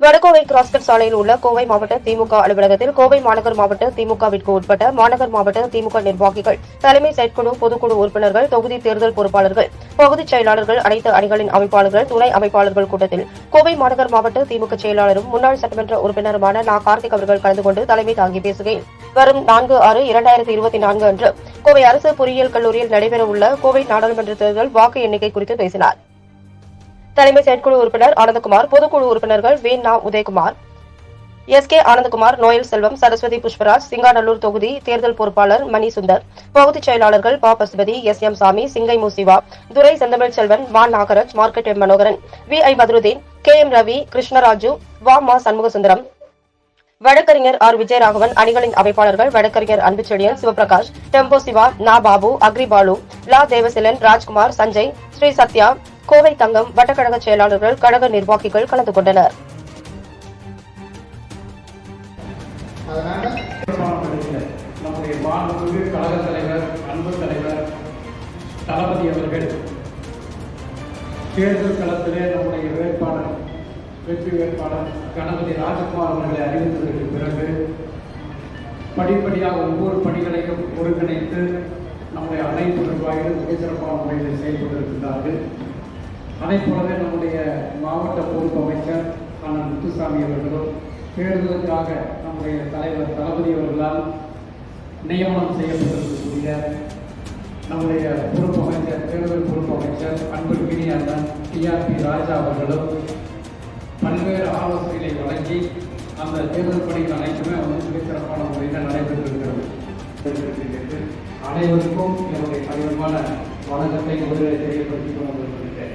Vadakovai cross cut சாலையில் உள்ள கோவை மாவட்ட திமுக அலுவலகத்தில் கோவை மாநகர் மாவட்ட திமுகவிற்கு உட்பட்ட மாநகர் மாவட்ட திமுக நிர்வாகிகள் தலைமை செயற்குழு பொதுக்குழு உறுப்பினர்கள் தொகுதி தேர்தல் பொறுப்பாளர்கள் பகுதிச் செயலாளர்கள் அனைத்து அணிகளின் அமைப்பாளர்கள் துணை அமைப்பாளர்கள் கூட்டத்தில் கோவை மாநகர் மாவட்ட திமுக செயலாளரும் முன்னாள் சட்டமன்ற உறுப்பினருமான நா. கார்த்திக் அவர்கள் கலந்து கொண்டு தலைமை தாங்கி பேசுகையில் வரும் நான்கு ஆறு இரண்டாயிரத்தி இருபத்தி நான்கு அன்று கோவை அரசு பொறியியல் கல்லூரியில் நடைபெறவுள்ள கோவை நாடாளுமன்ற தேர்தல் வாக்கு எண்ணிக்கை குறித்து பேசினார். தலைமை செயற்குழு உறுப்பினர் ஆனந்தகுமார் பொதுக்குழு உறுப்பினர்கள் வே. நா. Udhayakumar S. K. Anandakumar Noel Selvam Saraswathi Pushparaj Singanallur தொகுதி தேர்தல் பொறுப்பாளர் மணி சுந்தர் பகுதிச் செயலாளர்கள் பா. பசுபதி எஸ். எம். சாமி சிங்கை முசிவா துரை செந்தமிழ் செல்வன் வா. Nagaraj market M. Manoharan V. I. Badrudeen K. M. Ravi Krishnaraju வா. மா. சண்முகசுந்தரம் வழக்கறிஞர் ஆர். விஜயராகவன் அணிகளின் அமைப்பாளர்கள் வழக்கறிஞர் அன்புச்செழியன் சிவபிரகாஷ் டெம்போ சிவா நா. பாபு அக்ரி பாலு லா. தேவசிலன் ராஜ்குமார் சஞ்சய் ஸ்ரீ. சத்யா கோவை தங்கம் வட்டக்கழக செயலாளர்கள் கழக நிர்வாகிகள் கலந்து கொண்டனர். நம்முடைய மாண்புமிகு கழக தலைவர் அன்பு தலைவர் தளபதி அவர்கள். தேர்தல் களத்திலே நம்முடைய வேட்பாளர் வெற்றி வேட்பாளர் கணபதி ராஜகுமார் அவர்களை அறிவித்ததற்கு பிறகு படிப்படியாக ஒவ்வொரு பணிகளையும் ஒருங்கிணைத்து நம்முடைய அனைத்து நிர்வாகிகள் மிக சிறப்பான முறையில் செயல்பட்டிருக்கின்றார்கள் அதே போலவே நம்முடைய மாவட்ட பொறுப்பு அமைச்சர் அண்ணன் முத்துசாமி அவர்களும் தேர்தலுக்காக நம்முடைய தலைவர் தளபதி அவர்களால் நியமனம் செய்யப்பட்டிருக்கக்கூடிய நம்முடைய பொறுப்பு அமைச்சர் தேர்தல் பொறுப்பு அமைச்சர் அன்புக்கினி அண்ணன் டிஆர்பி ராஜா அவர்களும் பல்வேறு ஆலோசனைகளை வழங்கி அந்த தேர்தல் பணிகள் அனைத்துமே வந்து மிக சிறப்பான முறையில் நடைபெற்றிருக்கிறது. அனைவருக்கும் என்னுடைய கடினமான வணக்கத்தை முதலில் தெரியப்படுத்திக் கொண்டிருக்கிறேன்